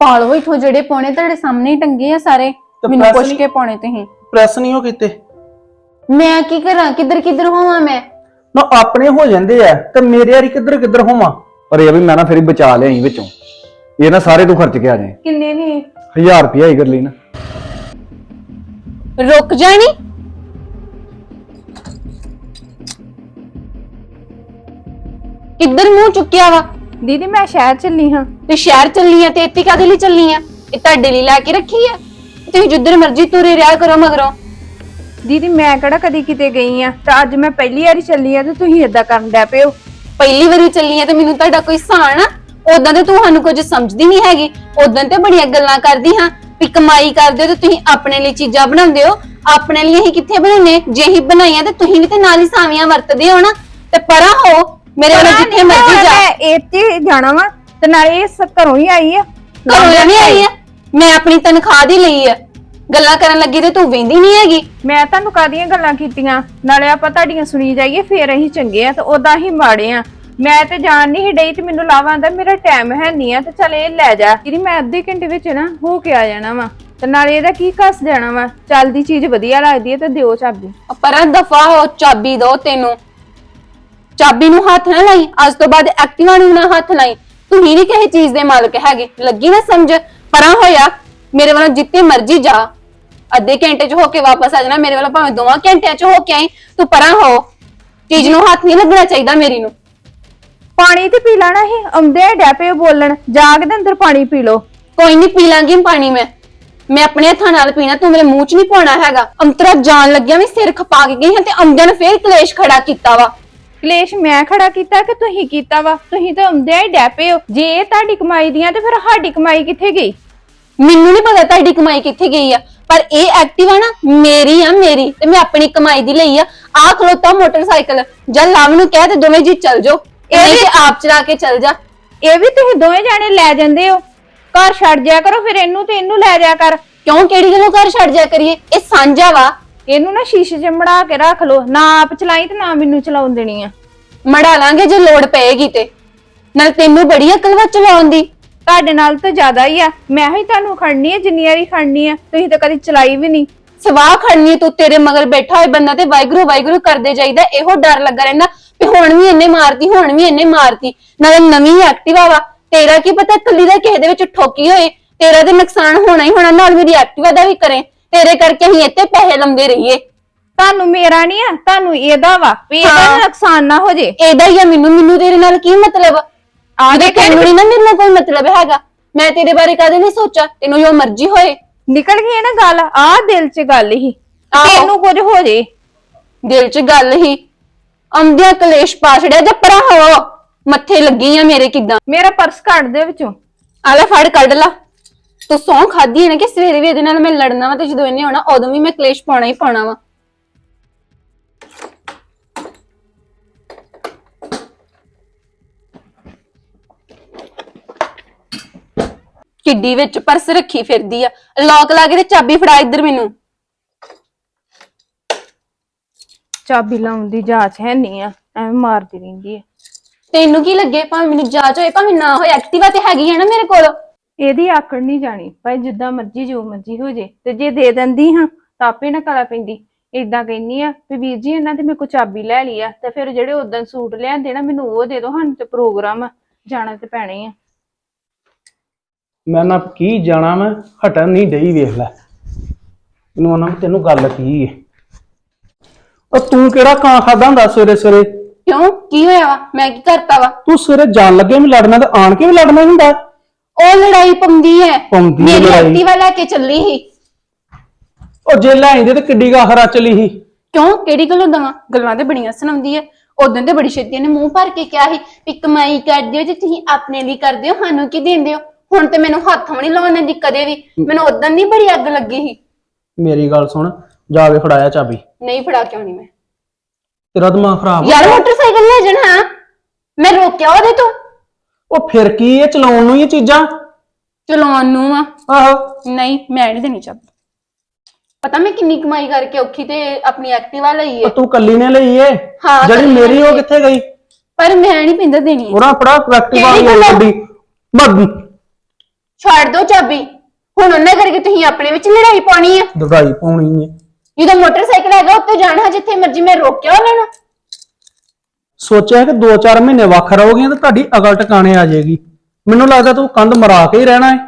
ਪਾਲੋ ਇਥੋਂ ਜਿਹੜੇ ਪਾਉਣੇ ਤੁਹਾਡੇ ਸਾਹਮਣੇ ਹੀ ਟੰਗੇ ਆ ਸਾਰੇ ਮੈਨੂੰ press ਪੁੱਛ ਨਹੀਂ- ਕੇ ਪਾਉਣੇ ਤੁਸੀਂ। ਪ੍ਰੈਸ ਨਹੀਂ ਉਹ ਕੀਤੇ। ਮੈਂ ਕੀ ਕਰਾਂ? ਕਿੱਧਰ ਕਿੱਧਰ ਹੋਵਾਂ ਮੈਂ? ਨਾ ਆਪਣੇ ਹੋ ਜਾਂਦੇ ਆ ਤੇ ਮੇਰੇ ਯਾਰੀ ਕਿੱਧਰ ਕਿੱਧਰ ਹੋਵਾਂ? ਪਰ ਇਹ ਆ ਵੀ ਮੈਂ ਨਾ ਫਿਰ ਹੀ ਬਚਾ ਲਿਆ ਸੀ ਵਿੱਚੋਂ। ਇਹ ਨਾ ਸਾਰੇ ਤੂੰ ਖਰਚ ਕੇ ਆ ਜਾਏ। ਕਿੰਨੇ ਨੇ? 1000 ਰੁਪਿਆ ਹੀ ਕਰ ਲਈ ਨਾ। ਰੁਕ ਜਾਣੀ ਕਿੱਧਰ ਮੂੰਹ ਚੁੱਕਿਆ ਵਾ? ਦੀਦੀ ਮੈਂ ਸ਼ਹਿਰ ਚੱਲੀ ਹਾਂ। ਤੇ ਸ਼ਹਿਰ ਚੱਲੀ ਆ ਤੇ ਇੱਥੇ ਕਾਦੇ ਲਈ ਚੱਲੀ ਆ? ਇਹ ਤੁਹਾਡੇ ਲਈ ਲੈ ਕੇ ਰੱਖੀ ਆ? ਤੁਸੀਂ ਜਿੱਧਰ ਮਰਜ਼ੀ ਤੁਰੇ ਰਿਹਾ ਕਰੋ ਮਗਰੋਂ। ਦੀਦੀ ਮੈਂ ਕਿਹੜਾ ਕਦੀ ਕਿਤੇ ਗਈ ਆ? ਤਾਂ ਅੱਜ ਮੈਂ ਪਹਿਲੀ ਵਾਰੀ ਚੱਲੀ ਆ ਤੇ ਤੁਸੀਂ ਏਦਾਂ ਕਰਨ ਡੈ ਪਏ ਹੋ। ਪਹਿਲੀ ਵਾਰੀ ਚੱਲੀ ਆ ਤੇ ਮੈਨੂੰ ਤੁਹਾਡਾ ਕੋਈ ਆ? ਉਦਾਂ ਤੇ ਤੁਹਾਨੂੰ ਕੁਝ ਸਮਝਦੀ ਨਹੀਂ ਹੈਗੀ। ਉਦਾਂ ਤੇ ਬੜੀਆਂ ਗੱਲਾਂ ਕਰਦੀ ਹਾਂ ਵੀ ਕਮਾਈ ਕਰਦੇ ਹੋ ਤੇ ਤੁਸੀਂ ਆਪਣੇ ਲਈ ਚੀਜ਼ਾਂ ਬਣਾਉਂਦੇ ਹੋ। ਆਪਣੇ ਲਈ ਅਸੀਂ ਕਿੱਥੇ ਬਣਾਉਨੇ ਜੇ ਹੀ ਬਣਾਈਆਂ ਤੇ ਤੁਸੀਂ ਵੀ ਤੇ ਨਾਲ ਹੀ ਸਾਵੀਆਂ ਵਰਤਦੇ ਹੋ ਨਾ। ਤੇ ਪਰਾਂ ਹੋ। ਮੇਰੇ ਵੱਲ ਜਿੱਥੇ ਮਰਜ਼ੀ ਜਾ। ਮੈਂ ਇੱਥੇ ਜਾਣਾ ਵਾ ਤੇ ਨਾਲੇ ਇਹ ਸ- ਘਰੋਂ ਹੀ ਆਈ ਆ। ਘਰੋਂ ਨਹੀਂ ਆਈ ਆ। ਮੈਂ ਆਪਣੀ ਤਨਖਾਹ ਦੀ ਲਈ ਆ। ਗੱਲਾਂ ਕਰਨ ਲੱਗੀ ਤੇ ਤੂੰ ਵੇਂਦੀ ਨਹੀਂ ਹੈਗੀ। ਮੈਂ ਤੁਹਾਨੂੰ ਕਾਦੀਆਂ ਗੱਲਾਂ ਕੀਤੀਆਂ? ਨਾਲੇ ਆਪਾਂ ਤੁਹਾਡੀਆਂ ਸੁਣੀ ਜਾਈਏ ਫੇਰ ਅਸੀਂ ਚੰਗੇ ਆ ਤੇ ਉਦਾਂ ਹੀ ਮਾੜੇ ਆ। ਮੈਂ ਤੇ ਜਾਣ ਨਹੀਂ ਡਈ ਤੇ ਮੈਨੂੰ ਲਾਵਾ ਆਂਦਾ ਮੇਰਾ ਟਾਈਮ ਹੈ ਨਹੀਂ ਆ ਤੇ ਚੱਲ ਇਹ ਲੈ ਜਾ। ਦੀਦੀ ਮੈਂ ਅੱਧੇ ਘੰਟੇ ਵਿੱਚ ਨਾ ਹੋ ਕੇ ਆ ਜਾਣਾ ਵਾ। ਤੇ ਨਾਲੇ ਇਹਦਾ ਕੀ ਕੱਸ ਜਾਣਾ ਵਾ? ਚੱਲਦੀ ਚੀਜ਼ ਵਧੀਆ ਲੱਗਦੀ ਹੈ ਤੇ ਦਿਓ ਚਾਬੀ। ਪਰਾਂ ਦਫਾ ਹੋ ਚਾਬੀ ਦੋ ਤੈਨੂੰ। ਚਾਬੀ ਨੂੰ ਹੱਥ ਨਾ ਲਾਈ ਅੱਜ ਤੋਂ ਬਾਅਦ ਐਕਟਿਵਾ ਨੂੰ ਨਾ ਹੱਥ ਲਾਈ। ਤੂੰ ਹੀ ਨਹੀਂ ਕਿਸੇ ਚੀਜ਼ ਦੇ ਮਾਲਕ ਹੈਗੇ ਲੱਗੀ ਨਾ ਸਮਝ? ਪਰਾਂ ਹੋਇਆ ਮੇਰੇ ਵੱਲੋਂ ਜਿੱਤੇ ਮਰਜ਼ੀ ਜਾ। ਅੱਧੇ ਘੰਟੇ ਚ ਹੋ ਕੇ ਵਾਪਸ ਆ ਜਾਣਾ ਮੇਰੇ ਵੱਲੋਂ ਭਾਵੇਂ ਦੋਵਾਂ ਘੰਟਿਆਂ ਚ ਹੋ ਕੇ ਆਈ ਤੂੰ ਪਰਾਂ ਹੋ। ਚੀਜ਼ ਨੂੰ ਹੱਥ ਨਹੀਂ ਲੱਗਣਾ ਚਾਹੀਦਾ ਮੇਰੀ ਨੂੰ। ਪਾਣੀ ਤੇ ਪੀ ਲੈਣਾ ਸੀ ਆਉਂਦੇ ਡੈ ਪਏ ਬੋਲਣ ਜਾਗ ਦੇ ਅੰਦਰ ਪਾਣੀ ਪੀ ਲਓ। ਕੋਈ ਨਹੀਂ ਪੀ ਲਾਂਗੀ ਪਾਣੀ ਮੈਂ। ਮੈਂ ਆਪਣੇ ਹੱਥਾਂ ਨਾਲ ਪੀਣਾ ਤੂੰ ਮੇਰੇ ਮੂੰਹ ਚ ਨਹੀਂ ਪਾਉਣਾ ਹੈਗਾ। ਅੰਤਰਾ ਜਾਣ ਲੱਗਿਆ ਵੀ ਸਿਰ ਖਪਾ ਕੇ ਗਈ ਹਾਂ ਤੇ ਨੇ ਫੇਰ ਕਲੇਸ਼ ਖੜਾ ਕੀਤਾ ਵਾ। ਕਲੇਸ਼ ਮੈਂ ਖੜਾ ਕੀਤਾ ਕਿ ਤੁਸੀਂ ਕੀਤਾ ਵਾ? ਤੁਸੀਂ ਤਾਂ ਆਉਂਦੇ ਹੀ ਡੈ ਪਏ ਹੋ। ਜੇ ਇਹ ਤੁਹਾਡੀ ਕਮਾਈ ਦੀਆਂ ਤੇ ਫਿਰ ਸਾਡੀ ਕਮਾਈ ਕਿੱਥੇ ਗਈ? ਮੈਨੂੰ ਨਹੀਂ ਪਤਾ ਤੁਹਾਡੀ ਕਮਾਈ ਕਿੱਥੇ ਗਈ ਆ। ਪਰ ਇਹ ਐਕਟਿਵਾ ਨਾ ਮੇਰੀ ਆ ਮੇਰੀ। ਤੇ ਮੈਂ ਆਪਣੀ ਕਮਾਈ ਦੀ ਲਈ ਆ। ਆ ਖਲੋਤਾ ਮੋਟਰਸਾਈਕਲ। ਜਾਂ ਲਵ ਨੂੰ ਕਹਿ ਤੇ ਦੋਵੇਂ ਜੀ ਚੱਲ ਜਾਓ। ਇਹ ਕਿ ਆਪ ਚਲਾ ਕੇ ਚੱਲ ਜਾ। ਇਹ ਵੀ ਤੁਸੀਂ ਦੋਵੇਂ ਜਾਣੇ ਲੈ ਜਾਂਦੇ ਹੋ। ਘਰ ਛੱਡ ਜਾ ਕਰੋ ਫਿਰ ਇਹਨੂੰ ਤੇ ਇਹਨੂੰ ਲੈ ਜਾ ਕਰ। ਕਿਉਂ? ਕਿਹੜੀ ਗੱਲੋਂ ਘਰ ਛੱਡ ਜਾ ਕਰੀਏ? ਇਹ ਸਾਂਝਾ ਵਾ। ਇਹਨੂੰ ਨਾ ਸ਼ੀਸ਼ੇ 'ਚ ਮੜਾ ਕੇ ਰੱਖ ਲਓ। ਨਾ ਆਪ ਚਲਾਈ ਤੇ ਨਾ ਮੈਨੂੰ ਚਲਾਉਣ ਦੇਣੀ ਆ। ਮੜਾ ਲਾਂਗੇ ਜੇ ਲੋੜ ਪਏਗੀ ਤੇ। ਨਾਲ ਤੈਨੂੰ ਬੜੀ ਅਕਲ ਵਾ ਚਲਾਉਣ ਦੀ। ਤੁਹਾਡੇ ਨਾਲ ਤਾਂ ਜ਼ਿਆਦਾ ਹੀ ਆ। ਮੈਂ ਹੀ ਤੁਹਾਨੂੰ ਖੜਨੀ ਆ ਜਿੰਨੀ ਵਾਰੀ ਖੜਨੀ ਆ ਤੁਸੀਂ ਤਾਂ ਕਦੀ ਚਲਾਈ ਵੀ ਨਹੀਂ। ਸਵਾਹ ਖੜਨੀ ਤੂੰ ਤੇਰੇ ਮਗਰ ਬੈਠਾ ਹੋਏ ਬੰਦਾ ਤੇ ਵਾਹਿਗੁਰੂ ਵਾਹਿਗੁਰੂ ਕਰਦੇ ਜਾਈਦਾ ਇਹੋ ਡਰ ਲੱਗਾ ਰਹਿੰਦਾ ਵੀ ਹੁਣ ਵੀ ਇਹਨੇ ਮਾਰਤੀ ਹੁਣ ਵੀ ਇਹਨੇ ਮਾਰਤੀ। ਨਾਲੇ ਨਵੀਂ ਐਕਟਿਵਾ ਵਾ ਤੇਰਾ ਕੀ ਪਤਾ ਕੱਲੀ ਦਾ ਕਿਸੇ ਦੇ ਵਿੱਚ ਠੋਕੀ ਹੋਏ ਤੇਰਾ ਤੇ ਨੁਕਸਾਨ ਹੋਣਾ ਹੀ ਹੋਣਾ ਨਾਲ ਮੇਰੀ ਐਕਟਿਵਾ ਦਾ ਵੀ ਕਰੇ। ਤੇਰੇ ਕਰਕੇ ਅਸੀਂ ਇੱਥੇ ਪੈਸੇ ਲੰਦੇ ਰਹੀਏ। ਤੁਹਾਨੂੰ ਮੇਰਾ ਨਹੀਂ ਆ ਤੁਹਾਨੂੰ ਇਹਦਾ ਵਾ ਵੀ ਇਹਦਾ ਹਾਂ। ਨੁਕਸਾਨ ਨਾ ਹੋ ਜੇ। ਇਹਦਾ ਹੀ ਆ ਮੈਨੂੰ ਮੈਨੂੰ ਤੇਰੇ ਨਾਲ ਕੀ ਮਤਲਬ? ਆ ਦੇ ਤੈਨੂੰ ਨੀ ਨਾ ਮੇਰੇ ਨਾਲ ਕੋਈ ਮਤਲਬ ਹੈਗਾ। ਮੈਂ ਤੇਰੇ ਬਾਰੇ ਕਦੇ ਨਹੀਂ ਸੋਚਿਆ ਤੈਨੂੰ ਜੋ ਮਰਜ਼ੀ ਹੋਏ। ਨਿਕਲ ਗਈ ਹੈ ਨਾ ਗੱਲ ਆ ਦਿਲ 'ਚ ਗੱਲ ਹੀ ਆਹੋ। ਤੈਨੂੰ ਕੁਝ ਹੋ ਜੇ। ਦਿਲ 'ਚ ਗੱਲ ਹੀ। ਆਉਂਦਿਆਂ ਕਲੇਸ਼ ਪਾ ਛੜਿਆ ਜਾਂ ਪਰਾਂ ਹੋ। ਮੱਥੇ ਲੱਗੀ ਆ ਮੇਰੇ ਕਿਦਾਂ? ਮੇਰਾ ਪਰਸ ਕੱਢ ਦੇ ਵਿੱਚੋਂ। ਆ ਲੈ ਫੜ ਕੱਢ ਲਾ। ਤੂੰ ਸੌਂ ਖਾਦੀ ਹੈ ਨਾ ਕਿ ਸਵੇਰੇ ਵੀ ਇਹਦੇ ਨਾਲ ਮੈਂ ਲੜਨਾ ਵਾ ਤੇ ਜਦੋਂ ਇਹਨੇ ਆਉਣਾ ਉਦੋਂ ਵੀ ਮੈਂ ਕਲੇਸ਼ ਪਾਉਣਾ ਹੀ ਪਾਉਣਾ ਵਾ। ਕਿੱਡੀ ਵਿੱਚ ਪਰਸ ਰੱਖੀ ਫਿਰਦੀ ਆ। ਲੌਕ ਲਾ ਕੇ ਤੇ ਚਾਬੀ ਫੜਾ ਇੱਧਰ ਮੈਨੂੰ। ਚਾਬੀ ਲਾਉਣ ਦੀ ਜਾਂਚ ਹੈ ਨਹੀਂ ਆ ਐਵੇਂ ਮਾਰਦੀ ਰਹਿੰਦੀ ਹੈ ਤੈਨੂੰ ਕੀ ਲੱਗੇ? ਭਾਵੇਂ ਮੈਨੂੰ ਜਾਚ ਹੋਏ ਭਾਵੇਂ ਨਾ ਹੋਏ ਐਕਟਿਵਾ ਤੇ ਹੈਗੀ ਹੈ ਨਾ ਮੇਰੇ ਕੋਲ। ਇਹਦੀ ਆਕੜ ਨਹੀਂ ਜਾਣੀ ਭਾਈ ਜਿੱਦਾਂ ਮਰਜ਼ੀ ਜੋ ਮਰਜ਼ੀ ਹੋ ਜੇ ਤੇ ਜੇ ਦੇ ਦਿੰਦੀ ਹਾਂ ਤਾਂ ਆਪੇ ਨਾ ਕਲਾ ਪੈਂਦੀ। ਇਦਾਂ ਕਹਿੰਨੀ ਆ ਵੀ ਵੀਰ ਜੀ ਇਹਨਾਂ ਤੇ ਮੇਰੇ ਕੋ ਚਾਬੀ ਲੈ ਲਈ ਆ ਤੇ ਫਿਰ ਜਿਹੜੇ ਉਦੋਂ ਸੂਟ ਲਿਆਂਦੇ ਨਾ ਮੈਨੂੰ ਉਹ ਦੇ ਦਿਓ ਸਾਨੂੰ ਤੇ ਪ੍ਰੋਗਰਾਮ ਆ, ਜਾਣਾ ਤੇ ਪੈਣਾ ਹੀ ਆ। ਮੈਂ ਨਾ ਕੀ ਜਾਣਾ ਮੈਂ ਹਟਣ ਨਹੀਂ ਡਈ ਵੇਖ ਲੈ। ਇਹਨੂੰ ਉਹਨਾਂ ਤੈਨੂੰ ਗੱਲ ਕੀ ਏ? ਉਹ ਤੂੰ ਕਿਹੜਾ ਕਾਂ ਖਾਦਾ ਹੁੰਦਾ ਸਵੇਰੇ ਸਵੇਰੇ ਕਿਉਂ? ਕੀ ਹੋਇਆ ਵਾ? ਮੈਂ ਕੀ ਕਰਤਾ ਵਾ? ਤੂੰ ਸਵੇਰੇ ਜਾਣ ਲੱਗੇ ਵੀ ਲੜਨਾ ਤੇ ਆਣ ਕੇ ਵੀ ਲੜਨਾ ਹੀ ਹੁੰਦਾ। ਉਹ ਲੜਾਈ ਪੰਦੀ ਹੈ ਪਾਉਂਦੀ ਹੈ ਮੇਰੀ ਲੜਾਈ। ਐਕਟਿਵਾ ਲੈ ਕੇ ਚੱਲੀ ਸੀ। ਉਹ ਜੇ ਲੈ ਆਂਦੇ ਤੇ ਕਿੱਡੀ ਗਾ ਹਰਾ ਚਲੀ ਸੀ। ਕਿਉਂ? ਕਿਹੜੀ ਗੱਲੋਂ ਦਵਾਂ? ਗੱਲਾਂ ਤੇ ਬੜੀਆਂ ਸੁਣਾਉਂਦੀ ਹੈ ਉਦੋਂ ਤੇ ਬੜੀ ਛੇਤੀ ਨੇ ਮੂੰਹ ਭਰ ਕੇ ਕਿਹਾ ਸੀ ਵੀ ਕਮਾਈ ਕਰਦੇ ਹੋ ਜੇ ਤੁਸੀਂ ਆਪਣੇ ਲਈ ਕਰਦੇ ਹੋ ਸਾਨੂੰ ਕੀ ਦਿੰਦੇ ਹੋ ਹੁਣ ਤੇ ਮੈਨੂੰ ਹੱਥ ਵੀ ਨਹੀਂ ਲਾਉਣ ਦੀ ਕਦੇ ਵੀ। ਮੈਨੂੰ ਉਦੋਂ ਦੀ ਬੜੀ ਅੱਗ ਲੱਗੀ ਸੀ। ਮੇਰੀ ਗੱਲ ਸੁਣ ਜਾ ਕੇ ਫੜਾਇਆ ਚਾਬੀ। ਨਹੀਂ ਫੜਾ ਕਿਉਂ ਨਹੀਂ ਮੈਂ? ਤੇਰਾ ਦਿਮਾਗ ਖਰਾਬ। ਯਾਰ ਮੋਟਰਸਾਈਕਲ ਲੈ ਜਾਣਾ। ਮੈਂ ਰੋਕਿਆ ਉਹਦੇ ਤੋਂ। ਉਹ ਫਿਰ ਕੀ ਇਹ ਚਲਾਉਣ ਨੂੰ ਹੀ ਇਹ ਚੀਜ਼ਾਂ? ਚਲਾਉਣ ਨੂੰ ਆ। ਆਹੋ। ਨਹੀਂ ਮੈਂ ਨਹੀਂ ਦੇਣੀ ਚਾਬੀ। ਪਤਾ ਮੈਂ ਕਿੰਨੀ ਕਮਾਈ ਕਰਕੇ ਔਖੀ ਤੇ ਆਪਣੀ ਐਕਟਿਵਾ ਲਈ ਉਹ ਹੈ ਤੂੰ ਕੱਲੀ ਨੇ ਲਈ ਏ? ਹਾਂ, ਜਿਹੜੀ ਕੱਲੀ ਨੇ ਮੇਰੀ ਉਹ ਲਈ। ਕਿੱਥੇ ਗਈ? ਪਰ ਮੈਂ ਨਹੀਂ ਪਿੰਦਾ ਦੇਣੀ ਉਹਨਾਂ ਫੜਾ ਐਕਟਿਵਾ ਕਿਹੜੀ ਗੱਲੋਂ? ਗੱਡੀ ਮੱਦ ਛੱਡ ਦੋ ਚਾਬੀ। ਹੁਣ ਉਹਨਾਂ ਕਰਕੇ ਤੁਸੀਂ ਆਪਣੇ ਵਿੱਚ ਲੜਾਈ ਪਾਉਣੀ ਆ। ਦਵਾਈ ਪਾਉਣੀ ਹੈ ਜਦੋਂ ਮੋਟਰਸਾਈਕਲ ਹੈਗਾ ਉੱਤੇ ਜਾਣਾ ਜਿੱਥੇ ਮਰਜ਼ੀ ਮੈਂ ਰੋਕਿਆ ਉਹਨਾਂ ਨੂੰ। ਸੋਚਿਆ ਕਿ 2-4 ਮਹੀਨੇ ਵੱਖ ਰਹੋਗੀਆਂ ਤਾਂ ਤੁਹਾਡੀ ਅਕਲ ਟਿਕਾਣੇ ਆ ਜਾਏਗੀ। ਮੈਨੂੰ ਲੱਗਦਾ ਤੂੰ ਕੰਧ ਮਰਾ ਕੇ ਹੀ ਰਹਿਣਾ ਹੈ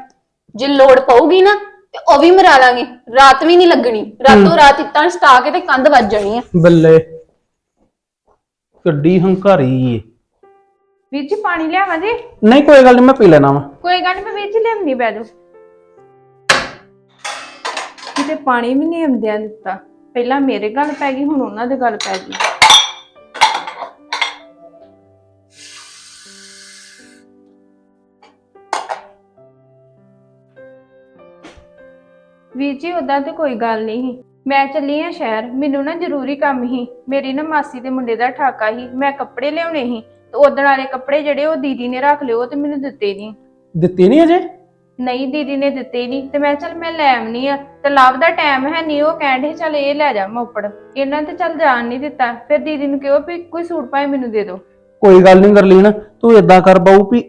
ਜੇ ਲੋੜ ਪਊਗੀ ਨਾ ਤੇ ਉਹ ਵੀ ਮਰਾ ਲਾਂਗੇ। ਰਾਤ ਵੀ ਨਹੀਂ ਲੱਗਣੀ। ਰਾਤੋਂ ਰਾਤ ਇੱਟਾਂ ਸਟਾ ਕੇ ਤੇ ਕੰਧ ਵੱਜ ਜਾਣੀ ਆ। ਬੱਲੇ ਗੱਡੀ ਹੰਕਾਰੀ ਏ। ਵੀਰ ਜੀ ਪਾਣੀ ਲਿਆਵਾਂ ਜੀ? ਨਹੀਂ ਕੋਈ ਗੱਲ ਨਹੀਂ ਮੈਂ ਪੀ ਲੈਣਾ ਵਾ। ਕੋਈ ਗੱਲ ਨੀ ਮੈਂ ਵੀਰ ਜੀ ਲਿਆਉਣੀ ਬੈ ਜਾਓ। ਕਿਤੇ ਪਾਣੀ ਵੀ ਨਹੀਂ ਆਉਂਦਿਆਂ ਦਿੱਤਾ। ਪਹਿਲਾਂ ਮੇਰੇ ਗੱਲ ਪੈ ਗਈ ਹੁਣ ਉਹਨਾਂ ਦੇ ਗੱਲ ਪੈ ਗਈ। ਵੀਰ ਜੀ ਉਦਾਂ ਤੇ ਕੋਈ ਗੱਲ ਨਹੀਂ ਸੀ। ਮੈਂ ਚੱਲੀ ਆ ਸ਼ਹਿਰ ਮੈਨੂੰ ਨਾ ਜ਼ਰੂਰੀ ਕੰਮ ਸੀ। ਮੇਰੀ ਨਾ ਮਾਸੀ ਦੇ ਮੁੰਡੇ ਦਾ ਠਾਕਾ ਸੀ ਮੈਂ ਕੱਪੜੇ ਲਿਆਉਣੇ ਸੀ। ਤੇ ਉਦਣ ਵਾਲੇ ਕੱਪੜੇ ਜਿਹੜੇ ਉਹ ਦੀਦੀ ਨੇ ਰੱਖ ਲਿਓ ਤੇ ਮੈਨੂੰ ਦਿੱਤੇ ਨਹੀਂ। ਦਿੱਤੀ ਨਹੀਂ ਅਜੇ? ਨਹੀਂ ਦੀਦੀ ਨੇ ਦਿੱਤੇ ਨਹੀਂ। ਤੇ ਮੈਂ ਚੱਲ ਮੈਂ ਲੈ ਆਉਣੀ ਆ। ਤੇ ਲਵ ਦਾ ਟਾਈਮ ਹੈ ਨਹੀਂ ਉਹ ਕਹਿੰਦੇ ਚੱਲ ਇਹ ਲੈ ਜਾ ਮੋਪੜ। ਇਹਨਾਂ ਤੇ ਚੱਲ ਜਾਣ ਨਹੀਂ ਦਿੱਤਾ। ਫਿਰ ਦੀਦੀ ਨੂੰ ਕਿਹਾ ਵੀ ਕੋਈ ਸੂਟ ਪਾਏ ਮੈਨੂੰ ਦੇ ਦਿਓ ਕੋਈ ਗੱਲ ਨਹੀਂ ਗਰਲੀਨ ਤੂੰ ਇਦਾਂ ਕਰ ਬਾਊ ਵੀ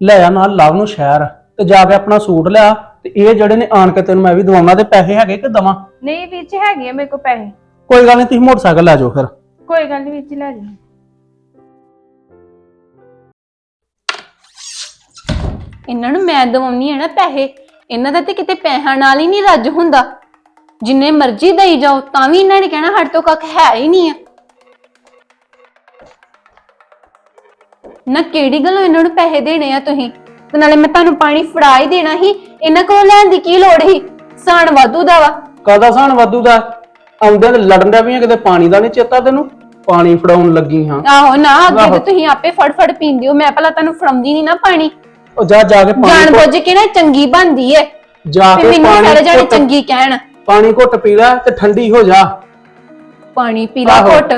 ਲੈ ਆ ਨਾਲ ਲਵ ਨੂੰ ਸ਼ਹਿਰ। ਤੇ ਜਾ ਕੇ ਆਪਣਾ ਸੂਟ ਲਿਆ ਤੇ ਇਹ ਜਿਹੜੇ ਨੇ ਆਣ ਕੇ ਤੈਨੂੰ ਮੈਂ ਵੀ ਦਵਾਉਣਾ ਤੇ ਪੈਸੇ ਹੈਗੇ ਕਿ ਦਵਾਂ? ਨਹੀਂ ਵਿੱਚ ਹੈਗੇ ਆ ਮੇਰੇ ਕੋਲ ਪੈਸੇ। ਕੋਈ ਗੱਲ ਨਹੀਂ ਤੁਸੀਂ ਮੋਟਰਸਾਈਕਲ ਲੈ ਜਾਓ ਫਿਰ। ਕੋਈ ਗੱਲ ਨਹੀਂ ਵਿੱਚ ਲੈ ਜਾ ਇਹਨਾਂ ਨੂੰ ਮੈਂ ਦਵਾਉਣੀ ਹੈ ਨਾ ਪੈਸੇ ਇਹਨਾਂ ਦਾ ਤੇ ਕਿਤੇ ਪੈਸਿਆਂ ਨਾਲ ਹੀ ਨਹੀਂ ਰੱਜ ਹੁੰਦਾ। ਜਿੰਨੇ ਮਰਜ਼ੀ ਦੇਈ ਜਾਓ ਤਾਂ ਵੀ ਇਹਨਾਂ ਨੇ ਕਹਿਣਾ ਸਾਡੇ ਤੋਂ ਕੱਖ ਹੈ ਹੀ ਨਹੀਂ ਆ। ਨਾ ਕਿਹੜੀ ਗੱਲੋਂ ਇਹਨਾਂ ਨੂੰ ਪੈਸੇ ਦੇਣੇ ਆ ਤੁਸੀਂ? ਤੇ ਨਾਲੇ ਮੈਂ ਤੁਹਾਨੂੰ ਪਾਣੀ ਫੜਾ ਹੀ ਦੇਣਾ ਸੀ। ਇਹਨਾਂ ਕੋਲ ਲੈਣ ਦੀ ਕੀ ਲੋੜ ਸੀ? ਸਾਣ ਵਾਧੂ ਦਾ ਵਾ। ਕਾਦਾ ਸਾਨ ਵਾਧੂ ਦਾ? ਆਉਂਦੇ ਤੇ ਲੜਨ ਦਾ ਵੀ ਆ, ਕਿਤੇ ਪਾਣੀ ਦਾ ਨਹੀਂ ਚੇਤਾ ਤੈਨੂੰ? ਪਾਣੀ ਫੜਾਉਣ ਲੱਗੀ ਹਾਂ। ਆਹੋ ਨਾ ਅੱਗੇ ਆਹੋ। ਤੇ ਤੁਸੀਂ ਆਪੇ ਫੜ ਫੜ ਪੀਂਦੇ ਹੋ। ਮੈਂ ਪਹਿਲਾਂ ਤੁਹਾਨੂੰ ਫੜਾਉਂਦੀ ਨਹੀਂ ਨਾ ਪਾਣੀ। ਉਹ ਜਾ ਜਾ ਕੇ ਜਾਣ ਪਾਣੀ ਬੁੱਝ ਕੇ ਨਾ ਚੰਗੀ ਬਣਦੀ ਏ। ਜਾ ਤੇ ਕੇ ਮੈਨੂੰ ਸਾਰੇ ਪਾਣੀ ਜਾਣੇ ਘੁੱਟ- ਚੰਗੀ ਕਹਿਣ। ਪਾਣੀ ਘੁੱਟ ਪੀ ਲੈ ਤੇ ਠੰਡੀ ਹੋ ਜਾ। ਪਾਣੀ ਪੀ ਲਾ ਆਹੋ। ਘੁੱਟ।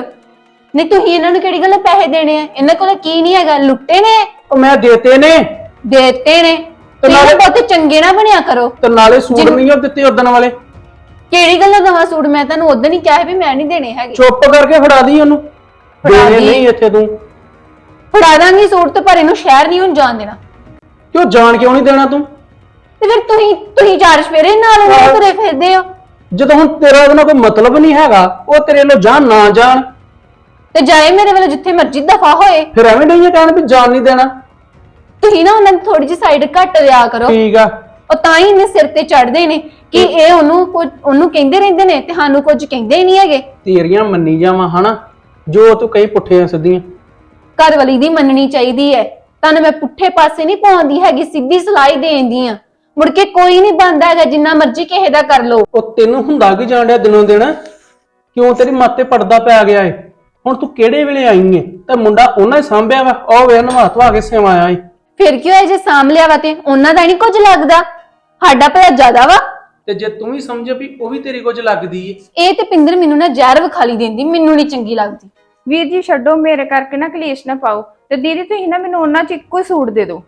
ਨਹੀਂ ਤੁਸੀਂ ਇਹਨਾਂ ਨੂੰ ਕਿਹੜੀ ਗੱਲ ਪੈਸੇ ਦੇਣੇ ਆ? ਇਹਨਾਂ ਕੋਲ ਕੀ ਨਹੀਂ ਹੈਗਾ? ਲੁੱਟੇ ਨੇ? ਉਹ ਮੈਂ ਦੇਤੇ ਨੇ। ਦੇਤੇ ਨੇ। ਤੇ ਤੁਸੀਂ ਨਾਲੇ- ਬਹੁਤ ਚੰਗੇ ਨਾ ਬਣਿਆ ਕਰੋ। ਤੇ ਨਾਲੇ ਸੂਟ ਜਿਨ- ਨਹੀਂ ਉਹ ਦਿੱਤੇ ਉਦਣ ਵਾਲੇ। ਕਿਹੜੀ ਗੱਲ ਦਵਾ ਸੂਟ? ਮੈਂ ਤੁਹਾਨੂੰ ਉਦੋਂ ਹੀ ਕਿਹਾ ਸੀ ਵੀ ਮੈਂ ਨਹੀਂ ਦੇਣੇ ਹੈਗੇ। ਚੁੱਪ ਕਰਕੇ ਫੜਾ ਦੀ ਉਹਨੂੰ। ਫੜਾ ਦੇਣੇ ਦੀ। ਨਹੀਂ ਇੱਥੇ ਤੂੰ। ਫੜਾ ਦਾਂਗੀ ਸੂਟ ਤੇ ਪਰ ਇਹਨੂੰ ਸ਼ਹਿਰ ਨਹੀਂ ਹੁਣ ਜਾਣ ਦੇਣਾ। ਕਿਉਂ ਜਾਣ ਕਿਉਂ ਨਹੀਂ ਦੇਣਾ ਤੂੰ? ਤੇ ਫਿਰ ਤੁਸੀਂ ਤੁਸੀਂ ਚਾਰ ਸਵੇਰੇ ਨਾਲ ਆਹੋ। ਤੁਰੇ ਫਿਰਦੇ ਹੋ। ਜਦੋਂ ਹੁਣ ਤੇਰਾ ਉਹਦੇ ਨਾਲ ਕੋਈ ਮਤਲਬ ਨਹੀਂ ਹੈਗਾ ਉਹ ਤੇਰੇ ਲੋ ਜਾਣ ਨਾ ਜਾਣ। ਤੇ ਜਾਏ ਮੇਰੇ ਵੱਲੋਂ ਜਿੱਥੇ ਮਰਜ਼ੀ ਦਫਾ ਹੋਏ। ਫਿਰ ਐਵੇਂ ਨਹੀਂ ਕਹਿਣ ਵੀ ਜਾਣ ਨਹੀਂ ਦੇਣਾ। ਤੁਸੀਂ ਨਾ ਉਹਨਾਂ ਦੀ ਥੋੜੀ ਜਿਹੀ ਸਾਈਡ ਘੱਟ ਲਿਆ ਕਰੋ। ਠੀਕ ਆ। ਉਹ ਤਾਂ ਹੀ ਇਹਨੇ ਸਿਰ ਤੇ ਚੜਦੇ ਨੇ ਕਿ ਇਹ ਉਹਨੂੰ ਕੁਝ ਉਹਨੂੰ ਕਹਿੰਦੇ ਰਹਿੰਦੇ ਨੇ ਤੇ ਸਾਨੂੰ ਕੁਝ ਕਹਿੰਦੇ ਹੀ ਨਹੀਂ ਹੈਗੇ। ਤੇਰੀਆਂ ਮੰਨੀ ਜਾਵਾਂ ਹਨਾ ਜੋ ਤੂੰ ਕਹੀ ਪੁੱਠੇ ਸਿੱਧੀਆਂ। ਘਰ ਵਾਲੀ ਦੀ ਮੰਨਣੀ ਚਾਹੀਦੀ ਹੈ। ਤੁਹਾਨੂੰ ਮੈਂ ਪੁੱਠੇ ਪਾਸੇ ਨਹੀਂ ਪਾਉਂਦੀ ਹੈਗੀ ਸਿੱਧੀ ਸਲਾਈ ਦੇਂਦੀ ਆ ਮੁੜ ਕੇ ਕੋਈ ਨਹੀਂ ਬੰਦਾ ਹੈਗਾ ਜਿੰਨਾ ਮਰਜ਼ੀ ਕਿਸੇ ਦਾ ਕਰ ਲੋ ਉਹ ਤੈਨੂੰ ਹੁੰਦਾ ਕੀ ਜਾਣ ਡਿਆ ਦਿਨੋਂ ਦਿਨ? ਕਿਉਂ ਤੇਰੀ ਮਾਤੇ ਪੜਦਾ ਪੈ ਗਿਆ ਏ? ਹੁਣ ਤੂੰ ਕਿਹੜੇ ਵੇਲੇ ਆਈ ਏ? ਤੇ ਮੁੰਡਾ ਉਹਨਾਂ ਹੀ ਸਾਂਭਿਆ ਵਾ। ਉਹ ਵੇ ਨਵਾ ਧਵਾ ਕੇ ਸੇਵਾ ਆਇਆ ਏ। ਫਿਰ ਕੀ ਹੋਇਆ ਜੇ ਸਾਂਭ ਲਿਆ ਵਾ ਤੇ ਉਹਨਾਂ ਦਾ ਨਹੀਂ ਕੁਝ ਲੱਗਦਾ? ਸਾਡਾ ਭਲਾ ਜ਼ਿਆਦਾ ਵਾ। ਤੇ ਜੇ ਤੂੰ ਵੀ ਸਮਝ ਵੀ ਉਹ ਵੀ ਤੇਰੀ ਕੁਝ ਲੱਗਦੀ ਏ। ਇਹ ਤੇ ਪਿੰਦਰ ਮੈਨੂੰ ਨਾ ਜ਼ਹਿਰ ਵਿਖਾਲੀ ਦਿੰਦੀ ਮੈਨੂੰ ਨਹੀਂ ਚੰਗੀ ਲੱਗਦੀ। ਵੀਰ ਜੀ ਛੱਡੋ ਮੇਰੇ ਕਰਕੇ ਨਾ ਕਲੇਸ਼ ਨਾ ਪਾਓ। ਤੇ ਦੀਦੀ ਤੁਸੀਂ ਨਾ ਮੈਨੂੰ ਉਹਨਾਂ ਚ ਇੱਕੋ ਹੀ ਸੂਟ ਦੇ ਦਿਓ।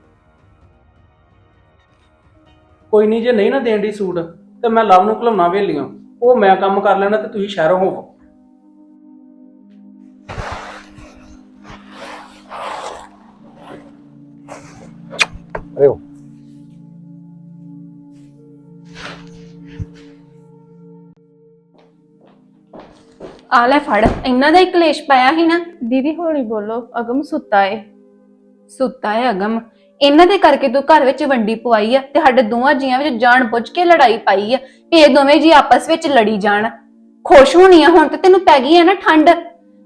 ਕੋਈ ਨਹੀਂ ਜੇ ਨਹੀਂ ਨਾ ਦੇਣ ਦੀ ਸੂਟ ਤੇ ਮੈਂ ਲਵ ਨੂੰ ਘਲਾਉਣਾ ਵੇਲੀਆਂ। ਉਹ ਮੈਂ ਕੰਮ ਕਰ ਲੈਣਾ ਤੇ ਤੁਸੀਂ ਸ਼ਹਿਰੋਂ ਹੋਵੋ। ਉਹ ਆ ਲੈ ਫੜ ਇਹਨਾਂ ਦਾ ਹੀ ਕਲੇਸ਼ ਪਾਇਆ ਸੀ ਨਾ ਦੀਦੀ ਹੌਲੀ ਬੋਲੋ ਅਗਮ ਸੁੱਤਾ ਏ ਸੁੱਤਾ ਅਗਮ ਇਹਨਾਂ ਦੇ ਕਰਕੇ ਤੂੰ ਘਰ ਵਿੱਚ ਵੰਡੀ ਪਵਾਈ ਆ ਤੇ ਸਾਡੇ ਦੋਵਾਂ ਜੀਆਂ ਵਿੱਚ ਜਾਣ ਬੁੱਝ ਕੇ ਲੜਾਈ ਪਾਈ ਆ ਵੀ ਇਹ ਦੋਵੇਂ ਜੀ ਆਪਸ ਵਿੱਚ ਲੜੀ ਜਾਣ ਖੁਸ਼ ਹੋਣੀ ਆ ਹੁਣ ਤੇ ਤੈਨੂੰ ਪੈ ਗਈ ਆ ਨਾ ਠੰਡ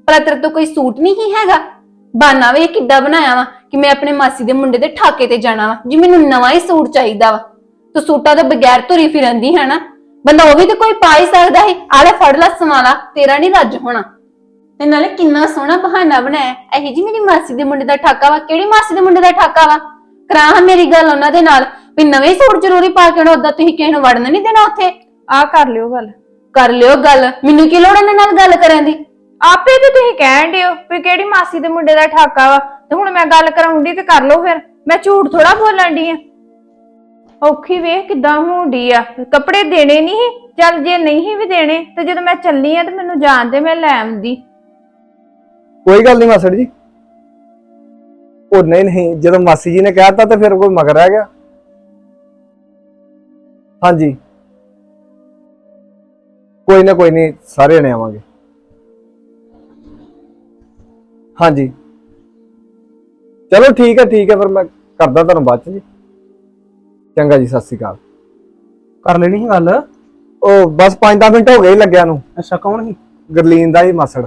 ਪਰ ਤੇਰੇ ਤੋਂ ਕੋਈ ਸੂਟ ਨਹੀਂ ਹੀ ਹੈਗਾ ਬਾਨਾ ਵੇ ਕਿੱਦਾਂ ਬਣਾਇਆ ਵਾ ਕਿ ਮੈਂ ਆਪਣੇ ਮਾਸੀ ਦੇ ਮੁੰਡੇ ਦੇ ਠਾਕੇ ਤੇ ਜਾਣਾ ਵਾ ਜੀ ਮੈਨੂੰ ਨਵਾਂ ਹੀ ਸੂਟ ਚਾਹੀਦਾ ਵਾ। ਤੂੰ ਸੂਟਾਂ ਤੋਂ ਬਗੈਰ ਤੁਰੀ ਫਿਰੰਦੀ ਹੈ ਨਾ? ਬੰਦਾ ਉਹ ਵੀ ਤੇ ਕੋਈ ਪਾ ਹੀ ਸਕਦਾ ਹੈ ਆਲੇ ਫੜ ਲੈ ਸਮਾਲਾ ਤੇਰਾ ਨਹੀਂ ਰੱਜ ਹੋਣਾ। ਤੇ ਨਾਲੇ ਕਿੰਨਾ ਸੋਹਣਾ ਬਹਾਨਾ ਬਣਾਇਆ। ਇਹ ਜੀ ਮੇਰੀ ਮਾਸੀ ਦੇ ਮੁੰਡੇ ਦਾ ਠਾਕਾ ਵਾ ਕਿਹੜੀ ਮਾਸੀ ਦੇ ਮੁੰਡੇ ਦਾ ਠਾਕਾ ਵਾ? ਕਰਾ ਹਾਂ ਮੇਰੀ ਗੱਲ ਉਹਨਾਂ ਦੇ ਨਾਲ ਵੀ ਨਵੇਂ ਸੂਟ ਜ਼ਰੂਰੀ ਪਾ ਕੇ ਆਉਣਾ ਉਦਾਂ ਤੁਸੀਂ ਕਿਸੇ ਨੂੰ ਵੜਨ ਨਹੀਂ ਦੇਣਾ ਉੱਥੇ। ਆ ਕਰ ਲਿਓ ਗੱਲ। ਕਰ ਲਿਓ ਗੱਲ ਮੈਨੂੰ ਕੀ ਲੋੜ ਇਹਨਾਂ ਨਾਲ ਗੱਲ ਕਰਨ ਦੀ? ਆਪੇ ਤੇ ਤੁਸੀਂ ਕਹਿਣ ਦਿਓ ਵੀ ਕਿਹੜੀ ਮਾਸੀ ਦੇ ਮੁੰਡੇ ਦਾ ਠਾਕਾ ਵਾ ਤੇ ਹੁਣ ਮੈਂ ਗੱਲ ਕਰਾਉਂਦੀ ਤੇ ਕਰ ਲਓ ਫਿਰ। ਮੈਂ ਝੂਠ ਥੋੜਾ ਬੋਲਣ ਦੀ ਆ। ਔਖੀ ਵੇਖ ਕਿਦਾਂ ਹੁੰਦੀ ਆ। ਕੱਪੜੇ ਦੇਣੇ ਨਹੀਂ ਚੱਲ ਜੇ ਨਹੀਂ ਵੀ ਦੇਣੇ, ਤੇ ਜਦੋਂ ਮੈਂ ਚੱਲੀ ਆ ਤੇ ਮੈਨੂੰ ਜਾਣ ਦੇ, ਮੈਂ ਲੈ ਆਉਂਦੀ। ਕੋਈ ਗੱਲ ਨਹੀਂ ਮਾਸੜ ਜੀ। ਉਹ ਨਹੀਂ ਨਹੀਂ, ਜਦੋਂ ਮਾਸੀ ਜੀ ਨੇ ਕਹਿਤਾ ਤਾਂ ਫਿਰ ਕੋਈ ਮਗਰ ਰਹਿ ਗਿਆ। ਹਾਂਜੀ। ਕੋਈ ਨਾ, ਕੋਈ ਨਹੀਂ ਸਾਰੇ ਜਣੇ ਆਵਾਂਗੇ। ਹਾਂਜੀ। ਚਲੋ ਠੀਕ ਹੈ ਠੀਕ ਹੈ ਫਿਰ ਮੈਂ ਕਰਦਾ ਤੁਹਾਨੂੰ ਬਾਅਦ ਚ ਜੀ। ਚੰਗਾ ਜੀ ਸਤਿ ਸ਼੍ਰੀ ਅਕਾਲ। ਕਰ ਲੈਣੀ ਸੀ ਗੱਲ? ਉਹ ਬਸ 5-10 ਮਿੰਟ ਹੋ ਗਏ ਹੀ ਲੱਗਿਆ ਨੂੰ। ਅੱਛਾ ਕੌਣ ਸੀ? ਗਰਲੀਨ ਦਾ ਹੀ ਮਾਸੜ।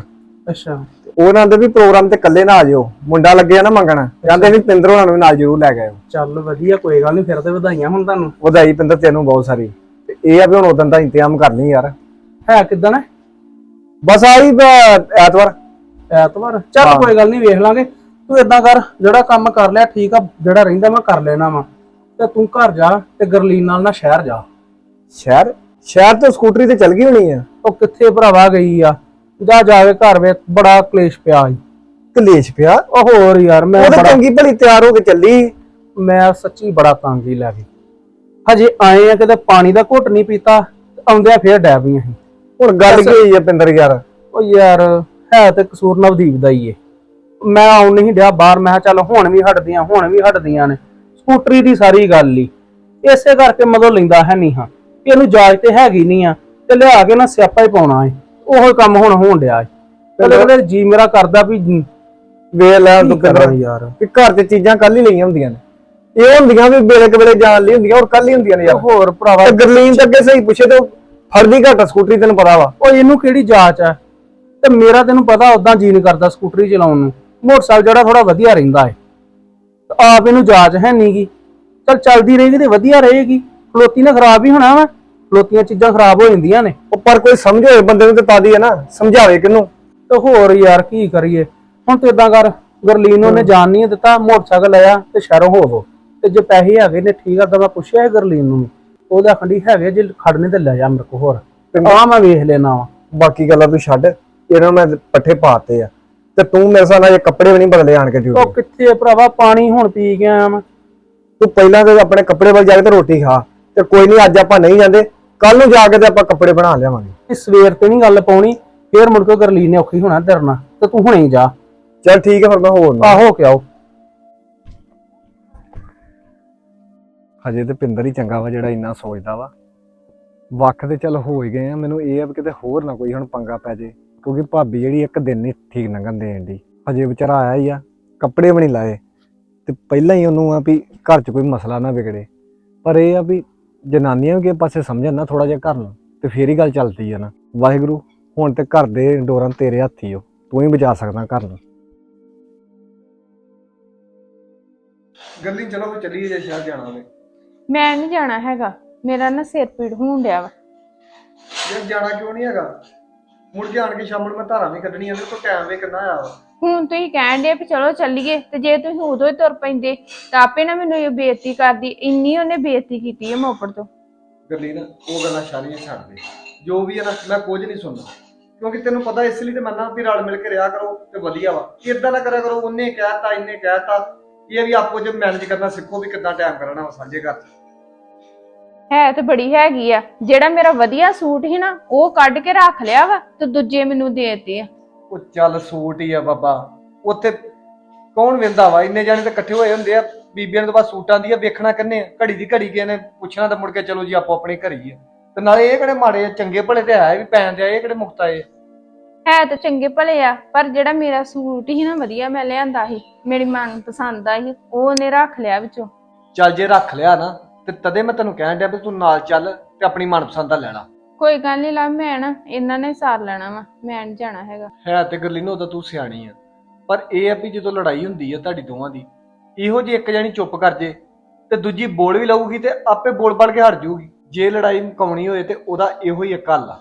ਅੱਛਾ। ਉਹਨਾਂ ਦੇ ਵੀ ਪ੍ਰੋਗਰਾਮ ਤੇ ਇਕੱਲੇ ਨਾ ਆ ਜਿਓ। ਮੁੰਡਾ ਲੱਗਿਆ ਨਾ ਮੰਗਣ। ਕਹਿੰਦੇ ਵੀ ਪਿੰਦਰ ਹੋਣਾ ਨੂੰ ਵੀ ਨਾਲ ਜ਼ਰੂਰ ਲੈ ਕੇ ਆਇਓ। ਚੱਲ ਵਧੀਆ ਕੋਈ ਗੱਲ ਨਹੀਂ ਫਿਰ ਤੇ ਵਧਾਈਆਂ ਹੁਣ ਤੁਹਾਨੂੰ। ਵਧਾਈ ਪਿੰਦਰ ਤੈਨੂੰ ਬਹੁਤ ਸਾਰੀ। ਤੇ ਇਹ ਆ ਵੀ ਹੁਣ ਉਦੋਂ ਦਾ ਇੰਤਜ਼ਾਮ ਕਰ ਲਈ ਯਾਰ। ਹੈ ਕਿਦਾਂ ਹੈ ਬਸ ਆਈ ਐਤਵਾਰ। ਐਤਵਾਰ? ਚੱਲ ਹਾਂ। ਕੋਈ ਗੱਲ ਨਹੀਂ ਵੇਖ ਲਾਂਗੇ। ਤੂੰ ਇਦਾਂ ਕਰ ਜਿਹੜਾ ਕੰਮ ਕਰ ਲਿਆ ਠੀਕ ਆ ਜਿਹੜਾ ਰਹਿੰਦਾ ਮੈਂ ਕਰ ਲੈਣਾ ਵਾ। ਤੇ ਤੂੰ ਘਰ ਜਾ ਤੇ ਗਰਲੀਨ ਨਾਲ ਨਾ ਸ਼ਹਿਰ ਜਾ। ਸ਼ਹਿਰ? ਸ਼ਹਿਰ ਤੋਂ ਸਕੂਟਰੀ ਤੇ ਚੱਲ ਗਈ ਹੋਣੀ ਆ? ਉਹ ਕਿੱਥੇ ਭਰਾਵਾ ਗਈ ਆ? ਜਾ ਜਾ ਕੇ ਘਰ ਵਿੱਚ ਬੜਾ ਕਲੇਸ਼ ਪਿਆ ਸੀ। ਕਲੇਸ਼ ਪਿਆ? ਉਹ ਹੋਰ ਯਾਰ ਮੈਂ ਉਹ ਬੜਾ ਚੰਗੀ ਭਲੀ ਤਿਆਰ ਹੋ ਕੇ ਚੱਲੀ। ਮੈਂ ਸੱਚੀ ਬੜਾ ਤੰਗ ਹੀ ਲੈ ਗਈ। ਹਜੇ ਆਏ ਆ ਕਿਤੇ ਪਾਣੀ ਦਾ ਘੁੱਟ ਨਹੀਂ ਪੀਤਾ ਆਉਂਦਿਆਂ ਫੇਰ ਡੈ ਪਈਆਂ ਸੀ। ਹੁਣ ਗੱਲ ਕੀ ਹੋਈ ਆ ਪਿੰਦਰ ਯਾਰ? ਉਹ ਯਾਰ ਹੈ ਤੇ ਕਸੂਰ ਨਵਦੀਪ ਦਾ ਹੀ ਏ। ਮੈਂ ਆਉਣ ਨਹੀਂ ਡਿਆ ਬਾਹਰ ਮੈਂ ਕਿਹਾ ਚੱਲ ਹੁਣ ਵੀ ਹਟਦੀਆਂ ਹੁਣ ਵੀ ਹਟਦੀਆਂ ਨੇ। ਸਕੂਟਰੀ ਦੀ ਸਾਰੀ ਗੱਲ ਹੀ ਇਸੇ ਕਰਕੇ ਮਦੋਂ ਲੈਂਦਾ ਹੈ ਨਹੀਂ ਹਾਂ। ਕਿ ਇਹਨੂੰ ਜਾਜ ਤੇ ਹੈਗੀ ਨਹੀਂ ਆ ਤੇ ਲਿਆ ਕੇ ਨਾ ਸਿਆਪਾ ਹੀ ਪਾਉਣਾ ਏ। ਉਹੋ ਕੰਮ ਹੁਣ ਹੋਣ ਡਿਆ ਏ। ਕਦੇ ਕਦੇ ਜੀ ਮੇਰਾ ਕਰਦਾ ਵੀ ਕੀ ਵੇਖ ਲੈ ਤੂੰ ਕਰਾਂ? ਯਾਰ। ਕਿ ਘਰ 'ਚ ਚੀਜ਼ਾਂ ਕੱਲ ਹੀ ਲਈਆਂ ਹੁੰਦੀਆਂ ਨੇ। ਇਹ ਹੁੰਦੀਆਂ ਵੀ ਵੇਲੇ ਕਵੇਲੇ ਜਾਣ ਲਈ ਹੁੰਦੀਆਂ ਔਰ ਕੱਲ ਹੀ ਹੁੰਦੀਆਂ ਨੇ ਯਾਰ। ਹੋਰ ਭਰਾਵਾ ਤੇ ਗਰਲੀਨ ਤਾਂ ਅੱਗੇ ਸਹੀ ਪੁੱਛੇ ਤੇ ਫੜਦੀ ਘੱਟ ਆ ਸਕੂਟਰੀ ਤੈਨੂੰ ਪਤਾ ਵਾ। ਉਹ ਇਹਨੂੰ ਕਿਹੜੀ ਜਾਂਚ ਆ? ਤੇ ਮੇਰਾ ਤੈਨੂੰ ਪਤਾ ਉਦਾਂ ਜੀ ਨਹੀਂ ਕਰਦਾ ਸਕੂਟਰੀ ਚਲਾਉਣ ਨੂੰ। ਮੋਟਰਸਾਈਕਲ ਜਿਹੜਾ ਥੋੜਾ ਵਧੀਆ ਰਹਿੰਦਾ ਤੇ ਆਪ ਇਹਨੂੰ ਜਾਂਚ ਹੈ ਨਹੀਂਗੀ ਚਲ ਚੱਲਦੀ ਰਹੇਗੀ ਤੇ ਵਧੀਆ ਰਹੇਗੀ। ਫਲੋਤੀ ਨਾ ਖਰਾਬ ਹੀ ਹੋਣਾ ਵਾ। ਫਲੋਤੀਆਂ ਚੀਜ਼ਾਂ ਖਰਾਬ ਹੋ ਜਾਂਦੀਆਂ ਨੇ। ਉਹ ਪਰ ਕੋਈ ਸਮਝ ਹੋਏ ਬੰਦੇ ਨੂੰ ਤੇ ਤਾਦੀ ਹੈ ਨਾ। ਸਮਝਾਵੇ ਕਿਨੂੰ ਤੇ ਹੋਰ ਯਾਰ ਕੀ ਕਰੀਏ। ਹੁਣ ਤੇ ਇਦਾਂ ਕਰ ਗਰਲੀਨ ਉਹਨੇ ਜਾਣ ਨਹੀਂ ਦਿੱਤਾ ਮੋਟਰਸਾਈਕਲ ਲਿਆ ਤੇ ਸ਼ਹਿਰੋਂ ਹੋਵੋ ਤੇ ਜੇ ਪੈਸੇ ਹੈਗੇ ਨੇ ਠੀਕ ਆ ਤਾਂ ਮੈਂ ਪੁੱਛਿਆ ਸੀ ਗਰਲੀਨ ਨੂੰ। ਉਹਦਾ ਖੰਡੀ ਹੈਗੇ ਜੇ ਖੜਨੇ ਤੇ ਲੈ ਜਾ ਮੇਰੇ ਕੋ ਹੋਰ। ਆ ਮੈਂ ਵੇਖ ਲੈਣਾ ਵਾ। ਬਾਕੀ ਗੱਲਾਂ ਤੂੰ ਛੱਡ। ਇਹਨਾਂ ਮੈਂ ਪੱਠੇ ਪਾਤੇ ਆ। ਤੇ ਤੂੰ ਮੇਰੇ ਸਾਹ ਨਾਲ ਇਹ ਕੱਪੜੇ ਵੀ ਨਹੀਂ ਬਦਲੇ ਆਣ ਕੇ ਡਿਊਟੀ ਉਹ ਕਿੱਥੇ ਭਰਾਵਾ ਪਾਣੀ ਹੁਣ ਪੀ ਗਿਆ ਮੈਂ। ਤੂੰ ਪਹਿਲਾਂ ਤੇ ਆਪਣੇ ਕੱਪੜੇ ਵੱਲ ਜਾ ਕੇ ਤੇ ਰੋਟੀ ਖਾ ਤੇ ਕੋਈ ਨਹੀਂ ਅੱਜ ਆਪਾਂ ਨਹੀਂ ਜਾਂਦੇ ਕੱਲ ਨੂੰ ਜਾ ਕੇ ਤੇ ਆਪਾਂ ਕੱਪੜੇ ਬਣਾ ਲਿਆਵਾਂਗੇ। ਇਹ ਸਵੇਰ ਤੇ ਨਹੀਂ ਗੱਲ ਪਾਉਣੀ ਫੇਰ ਮੁੜ ਕੇ ਗਰਲੀਨ ਨੇ ਔਖੀ ਹੋਣਾ ਡਰਨਾ ਤੇ ਤੂੰ ਹੁਣੇ ਹੀ ਜਾ। ਚਲ ਠੀਕ ਹੈ ਫਿਰ ਮੈਂ ਹੋਰ ਨਾ। ਆਹੋ ਕੇ ਆਓ। ਹਜੇ ਤੇ ਪਿੰਦਰ ਹੀ ਚੰਗਾ ਵਾ ਜਿਹੜਾ ਇੰਨਾ ਸੋਚਦਾ ਵਾ। ਵੱਖ ਤੇ ਚੱਲ ਹੋ ਹੀ ਗਏ ਆ ਮੈਨੂੰ ਇਹ ਆ ਵੀ ਕਿਤੇ ਹੋਰ ਨਾ ਕੋਈ ਹੁਣ ਪੰਗਾ ਪੈ ਜੇ। ਕਿਉਂਕਿ ਭਾਬੀ ਜਿਹੜੀ ਇੱਕ ਦਿਨ ਨਹੀਂ ਠੀਕ ਲੰਘਣ ਦੇਣ ਦੀ। ਹਜੇ ਵਿਚਾਰਾ ਆਇਆ ਹੀ ਆ ਕੱਪੜੇ ਵੀ ਨਹੀਂ ਲਾਏ। ਤੇ ਪਹਿਲਾਂ ਹੀ ਉਹਨੂੰ ਆ ਵੀ ਘਰ 'ਚ ਕੋਈ ਮਸਲਾ ਨਾ ਵਿਗੜੇ। ਪਰ ਇਹ ਆ ਵੀ ਜਨਾਨੀਆਂ ਵੀ ਕਿਸੇ ਪਾਸੇ ਸਮਝਣ ਨਾ ਥੋੜਾ ਜਿਹਾ ਘਰ ਨੂੰ ਤੇ ਫੇਰ ਹੀ ਗੱਲ ਚੱਲਦੀ ਆ ਨਾ। ਵਾਹਿਗੁਰੂ ਹੁਣ ਤੇ ਘਰ ਦੇ ਡੋਰਾਂ ਤੇਰੇ ਹੱਥੀ ਓ ਤੂੰ ਹੀ ਬਚਾ ਸਕਦਾ ਘਰ ਨੂੰ। ਗੱਲੀ ਚਲੋ ਚੱਲੀਏ ਜੇ ਸ਼ਹਿਰ ਜਾਣਾ ਹੋਵੇ। ਮੈਂ ਨਹੀਂ ਜਾਣਾ ਹੈਗਾ ਮੇਰਾ ਨਾ ਸਿਰ ਪੀੜ ਹੋਣ ਡਿਆ ਵਾ। ਯਾਰ ਜਾਣਾ ਕਿਉਂ ਨਹੀਂ ਹੈਗਾ? ਮੁੜ ਕੇ ਆਣ ਕੇ ਸ਼ਾਮ ਨੂੰ ਮੈਂ ਧਾਰਾਂ ਵੀ ਕੱਢਣੀਆਂ ਤੇ ਤੋਂ ਟਾਈਮ ਵੀ ਕਿੰਨਾ ਆ ਹੁਣ ਤੁਸੀਂ ਕਹਿਣ ਦੇ ਵੀ ਚਲੋ ਚੱਲੀਏ ਤੇ ਜੇ ਤੁਸੀਂ ਉਦੋਂ ਹੀ ਤੁਰ ਪੈਂਦੇ ਤਾਂ ਆਪੇ ਨਾ ਮੈਨੂੰ ਇਹ ਬੇਇੱਜ਼ਤੀ ਕਰਦੀ ਇੰਨੀ ਉਹਨੇ ਬੇਇੱਜ਼ਤੀ ਕੀਤੀ ਹੈ ਮੋਪੜ ਤੋਂ। ਗੱਲੀ ਨਾ ਉਹ ਗੱਲਾਂ ਸਾਰੀਆਂ ਛੱਡ ਦੇ। ਜੋ ਵੀ ਹੈ ਨਾ ਮੈਂ ਕੁਝ ਨਹੀਂ ਸੁਣਦਾ। ਕਿਉਂਕਿ ਤੈਨੂੰ ਪਤਾ ਇਸ ਲਈ ਤੇ ਮੰਨਾ ਵੀ ਰਲ ਮਿਲ ਕੇ ਰਿਹਾ ਕਰੋ ਤੇ ਵਧੀਆ ਵਾ। ਇਦਾਂ ਨਾ ਕਰਿਆ ਕਰੋ ਉਹਨੇ ਕਹਿਤਾ ਇਹਨੇ ਕਹਿਤਾ ਇਹ ਵੀ ਆਪੋ ਚ ਮੈਨੇਜ ਕਰਨਾ ਸਿੱਖੋ ਵੀ ਕਿੱਦਾਂ ਟਾਈਮ ਕਰਨਾ ਵਾ ਸਾਂਝੇ ਘਰ 'ਚ। ਹੈ ਤੇ ਬੜੀ ਹੈਗੀ ਆ। ਜਿਹੜਾ ਮੇਰਾ ਵਧੀਆ ਸੂਟ ਸੀ ਨਾ ਉਹ ਕੱਢ ਕੇ ਰੱਖ ਲਿਆ ਵਾ ਤੇ ਦੂਜੇ ਮੈਨੂੰ ਦੇ ਦਿੱਤੇ ਆ। ਉਹ ਚੱਲ ਸੂਟ ਹੀ ਆ ਬਾਬਾ। ਉੱਥੇ ਕੌਣ ਵਿੰਦਾ ਵਾ? ਇੰਨੇ ਜਾਣੇ ਤਾਂ ਇਕੱਠੇ ਹੋਏ ਹੁੰਦੇ ਆ। ਬੀਬੀਆਂ ਨੂੰ ਤਾਂ ਬਸ ਸੂਟਾਂ ਦੀ ਆ ਵੇਖਣਾ ਕਿੰਨੇ ਘੜੀ ਦੀ ਘੜੀ ਕਿਸੇ ਨੇ ਪੁੱਛਣਾ ਤਾਂ ਮੁੜ ਕੇ ਚਲੋ ਜੀ ਆਪੋ ਆਪਣੇ ਘਰ ਹੀ ਆ। ਤੇ ਨਾਲੇ ਇਹ ਕਿਹੜੇ ਮਾੜੇ ਆ, ਚੰਗੇ ਭਲੇ ਤੇ ਹੈ ਵੀ ਪੈਣ ਦੇ ਆ, ਇਹ ਕਿਹੜੇ ਮੁਕਤ ਆ? ਹੈ ਤਾਂ ਚੰਗੇ ਭਲੇ ਆ ਪਰ ਜਿਹੜਾ ਮੇਰਾ ਸੂਟ ਸੀ ਨਾ ਵਧੀਆ ਮੈਂ ਲਿਆਂਦਾ ਸੀ ਮੇਰੀ ਮਨ ਪਸੰਦ ਆ ਸੀ ਉਹ ਉਹਨੇ ਰੱਖ ਲਿਆ ਵਿੱਚੋਂ। ਚੱਲ ਜੇ ਰੱਖ ਲਿਆ ਨਾ ਤੇ ਤਦੇ ਮੈਂ ਤੈਨੂੰ ਕਹਿਣ ਡਿਆ ਵੀ ਤੂੰ ਨਾਲ ਚੱਲ ਤੇ ਆਪਣੀ ਮਨਪਸੰਦ ਦਾ ਲੈ ਲਾ। ਕੋਈ ਗੱਲ ਨਹੀਂ ਲਾ ਮੈਂ ਨਾ ਇਹਨਾਂ ਨੇ ਸਾਰ ਲੈਣਾ ਵਾ ਮੈਂ ਨਹੀਂ ਜਾਣਾ ਹੈਗਾ। ਹੈ ਤੇ ਗਰਲੀਨੋ ਤਾਂ ਤੂੰ ਸਿਆਣੀ ਆ। ਪਰ ਇਹ ਆ ਵੀ ਜਦੋਂ ਲੜਾਈ ਹੁੰਦੀ ਆ ਤੁਹਾਡੀ ਦੋਵਾਂ ਦੀ ਇਹੋ ਜੀ ਇੱਕ ਜਣੀ ਚੁੱਪ ਕਰ ਜੇ ਤੇ ਦੂਜੀ ਬੋਲ ਵੀ ਲਊਗੀ ਤੇ ਆਪੇ ਬੋਲ ਬਲ ਕੇ ਹਟ ਜਾਊਗੀ ਜੇ ਲੜਾਈ ਮੁਕਾਉਣੀ ਹੋਏ ਤੇ ਉਹਦਾ ਇਹੋ ਹੀ ਇੱਕ ਹੱਲ ਆ।